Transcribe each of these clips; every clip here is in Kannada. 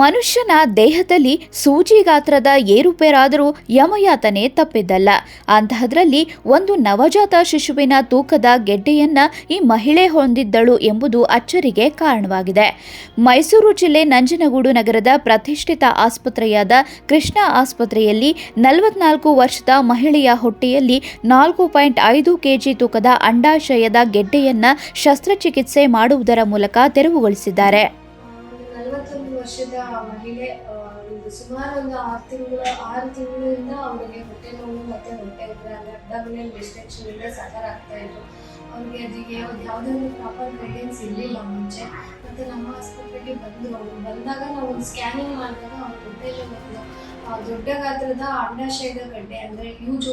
ಮನುಷ್ಯನ ದೇಹದಲ್ಲಿ ಸೂಜಿ ಗಾತ್ರದ ಏರುಪೇರಾದರೂ ಯಮಯಾತನೆ ತಪ್ಪಿದ್ದಲ್ಲ. ಅಂತಹದ್ರಲ್ಲಿ ಒಂದು ನವಜಾತ ಶಿಶುವಿನ ತೂಕದ ಗೆಡ್ಡೆಯನ್ನ ಈ ಮಹಿಳೆ ಹೊಂದಿದ್ದಳು ಎಂಬುದು ಅಚ್ಚರಿಗೆ ಕಾರಣವಾಗಿದೆ. ಮೈಸೂರು ಜಿಲ್ಲೆ ನಂಜನಗೂಡು ನಗರದ ಪ್ರತಿಷ್ಠಿತ ಆಸ್ಪತ್ರೆಯಾದ ಕೃಷ್ಣ ಆಸ್ಪತ್ರೆಯಲ್ಲಿ ನಲವತ್ನಾಲ್ಕು ವರ್ಷದ ಮಹಿಳೆಯ ಹೊಟ್ಟೆಯಲ್ಲಿ ನಾಲ್ಕು ಪಾಯಿಂಟ್ ಐದು ಕೆಜಿ ತೂಕದ ಅಂಡಾಶಯದ ಗೆಡ್ಡೆಯನ್ನ ಶಸ್ತ್ರಚಿಕಿತ್ಸೆ ಮಾಡುವುದರ ಮೂಲಕ ತೆರವುಗೊಳಿಸಿದ್ದಾರೆ. ವರ್ಷದ ಮಹಿಳೆ ಸುಮಾರು ಒಂದು ಆರು ತಿಂಗಳು, ಆರು ತಿಂಗಳಿಂದ ಅವರಿಗೆ ಹೊಟ್ಟೆ ನೋವು ಮತ್ತೆ ಹೊಟ್ಟೆ ಇದ್ರೆ ಅಂದ್ರೆ ಅಬ್ಡಾಮಿನಲ್ ಡಿಸ್ಟ್ರಕ್ಷನ್ ಇಂದ ಸಫರ್ ಆಗ್ತಾ ಇದ್ರು. ಅವ್ರಿಗೆ ಅದಕ್ಕೆ ಯಾವ್ದು ಒಂದು ಪ್ರಾಪರ್ ಗೈಡೆನ್ಸ್ ಇರಲಿಲ್ಲ ಮುಂಚೆ. ಮತ್ತೆ ನಮ್ಮ ಆಸ್ಪತ್ರೆಗೆ ಬಂದು ಅವರು ಬಂದಾಗ ನಾವು ಒಂದು ಸ್ಕ್ಯಾನಿಂಗ್ ಮಾಡಿದಾಗ ಅವ್ರ ಹೊಟ್ಟೆಯಲ್ಲಿ ಒಂದು ದೊಡ್ಡ ಗಾತ್ರದ ಅಂಡಾಶಯದ ಗಡ್ಡೆ, ಅಂದ್ರೆ ಹ್ಯೂಜ್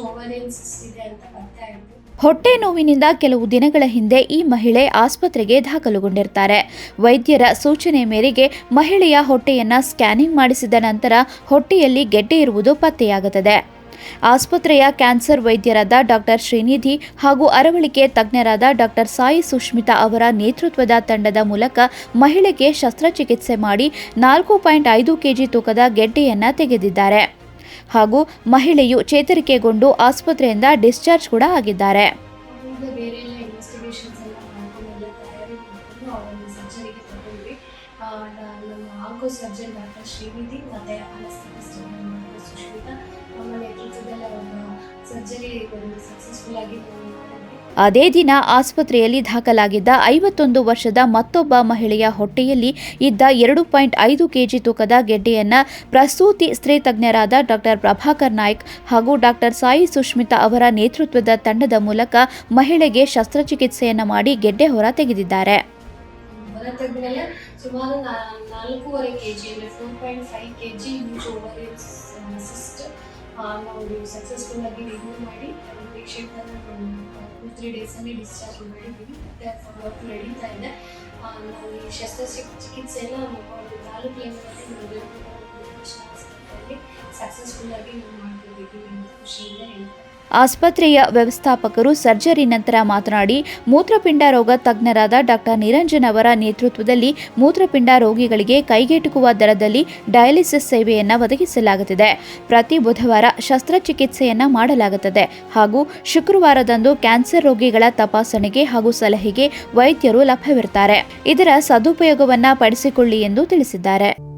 ಸಿಸ್ಟ್ ಇದೆ ಅಂತ ಬರ್ತಾ ಇತ್ತು. ಹೊಟ್ಟೆ ನೋವಿನಿಂದ ಕೆಲವು ದಿನಗಳ ಹಿಂದೆ ಈ ಮಹಿಳೆ ಆಸ್ಪತ್ರೆಗೆ ದಾಖಲುಗೊಂಡಿರ್ತಾರೆ. ವೈದ್ಯರ ಸೂಚನೆ ಮೇರೆಗೆ ಮಹಿಳೆಯ ಹೊಟ್ಟೆಯನ್ನು ಸ್ಕ್ಯಾನಿಂಗ್ ಮಾಡಿಸಿದ ನಂತರ ಹೊಟ್ಟೆಯಲ್ಲಿ ಗೆಡ್ಡೆ ಇರುವುದು ಪತ್ತೆಯಾಗುತ್ತದೆ. ಆಸ್ಪತ್ರೆಯ ಕ್ಯಾನ್ಸರ್ ವೈದ್ಯರಾದ ಡಾಕ್ಟರ್ ಶ್ರೀನಿಧಿ ಹಾಗೂ ಅರವಳಿಕೆ ತಜ್ಞರಾದ ಡಾಕ್ಟರ್ ಸಾಯಿ ಸುಷ್ಮಿತಾ ಅವರ ನೇತೃತ್ವದ ತಂಡದ ಮೂಲಕ ಮಹಿಳೆಗೆ ಶಸ್ತ್ರಚಿಕಿತ್ಸೆ ಮಾಡಿ ನಾಲ್ಕು ಪಾಯಿಂಟ್ ಐದು ಕೆಜಿ ತೂಕದ ಗೆಡ್ಡೆಯನ್ನು ತೆಗೆದಿದ್ದಾರೆ. ಹಾಗೂ ಮಹಿಳೆಯು ಚೇತರಿಕೆಗೊಂಡು ಆಸ್ಪತ್ರೆಯಿಂದ ಡಿಸ್ಚಾರ್ಜ್ ಕೂಡ ಆಗಿದ್ದಾರೆ. ಸರ್ಜನ್ ಡಾಕ್ಟರ್ ಶ್ರೀನಿಧಿ ಸುಶ್ಮಿತಾ ನಮ್ಮ ನೇತೃತ್ವದಲ್ಲಿ ಸರ್ಜರಿ ಸಕ್ಸಸ್ಫುಲ್ ಆಗಿ ಅದೇ ದಿನ ಆಸ್ಪತ್ರೆಯಲ್ಲಿ ದಾಖಲಾಗಿದ್ದ ಐವತ್ತೊಂದು ವರ್ಷದ ಮತ್ತೊಬ್ಬ ಮಹಿಳೆಯ ಹೊಟ್ಟೆಯಲ್ಲಿ ಇದ್ದ ಎರಡು ಪಾಯಿಂಟ್ ಐದು ಕೆಜಿ ತೂಕದ ಗೆಡ್ಡೆಯನ್ನು ಪ್ರಸೂತಿ ಸ್ತ್ರೀ ತಜ್ಞರಾದ ಡಾಕ್ಟರ್ ಪ್ರಭಾಕರ್ ನಾಯ್ಕ್ ಹಾಗೂ ಡಾಕ್ಟರ್ ಸಾಯಿ ಸುಷ್ಮಿತಾ ಅವರ ನೇತೃತ್ವದ ತಂಡದ ಮೂಲಕ ಮಹಿಳೆಗೆ ಶಸ್ತ್ರಚಿಕಿತ್ಸೆಯನ್ನು ಮಾಡಿ ಗೆಡ್ಡೆ ಹೊರ ತೆಗೆದಿದ್ದಾರೆ. ಸುಮಾರು ನಾಲ್ಕೂವರೆ ಕೆ ಜಿ ಅಂದರೆ ಫೋರ್ ಪಾಯಿಂಟ್ ಫೈವ್ ನಾವು ಸಕ್ಸಸ್ಫುಲ್ ಆಗಿ ರಿಮೂವ್ ಮಾಡಿ ಪೇಷಂಟನ್ನು ಟೂ ತ್ರೀ ಡೇಸಲ್ಲಿ ಡಿಸ್ಚಾರ್ಜ್ ಮಾಡಿದ್ದೀವಿ. ಮತ್ತೆ ವರ್ಕ್ ನಡೀತಾ ಇದೆ. ನಾವು ಈ ಶಸ್ತ್ರಚಿಕ್ ಎಲ್ಲ ಒಂದು ತಾಲೂಕು ಲೆವೆಲಲ್ಲಿ ಆಸ್ಪತ್ರೆಯಲ್ಲಿ ಸಕ್ಸಸ್ಫುಲ್ ಆಗಿ ನಾವು ಮಾಡ್ತಿದ್ದೀವಿ ಅಂತ ಖುಷಿಯಿಂದ ಹೇಳ್ತಾರೆ ಆಸ್ಪತ್ರೆಯ ವ್ಯವಸ್ಥಾಪಕರು ಸರ್ಜರಿ ನಂತರ ಮಾತನಾಡಿ, ಮೂತ್ರಪಿಂಡ ರೋಗ ತಜ್ಞರಾದ ಡಾಕ್ಟರ್ ನಿರಂಜನ್ ಅವರ ನೇತೃತ್ವದಲ್ಲಿ ಮೂತ್ರಪಿಂಡ ರೋಗಿಗಳಿಗೆ ಕೈಗೆಟುಕುವ ದರದಲ್ಲಿ ಡಯಾಲಿಸಿಸ್ ಸೇವೆಯನ್ನು ಒದಗಿಸಲಾಗುತ್ತಿದೆ. ಪ್ರತಿ ಬುಧವಾರ ಶಸ್ತ್ರಚಿಕಿತ್ಸೆಯನ್ನು ಮಾಡಲಾಗುತ್ತದೆ ಹಾಗೂ ಶುಕ್ರವಾರದಂದು ಕ್ಯಾನ್ಸರ್ ರೋಗಿಗಳ ತಪಾಸಣೆಗೆ ಹಾಗೂ ಸಲಹೆಗೆ ವೈದ್ಯರು ಲಭ್ಯವಿರುತ್ತಾರೆ. ಇದರ ಸದುಪಯೋಗವನ್ನು ಪಡಿಸಿಕೊಳ್ಳಿ ಎಂದು ತಿಳಿಸಿದ್ದಾರೆ.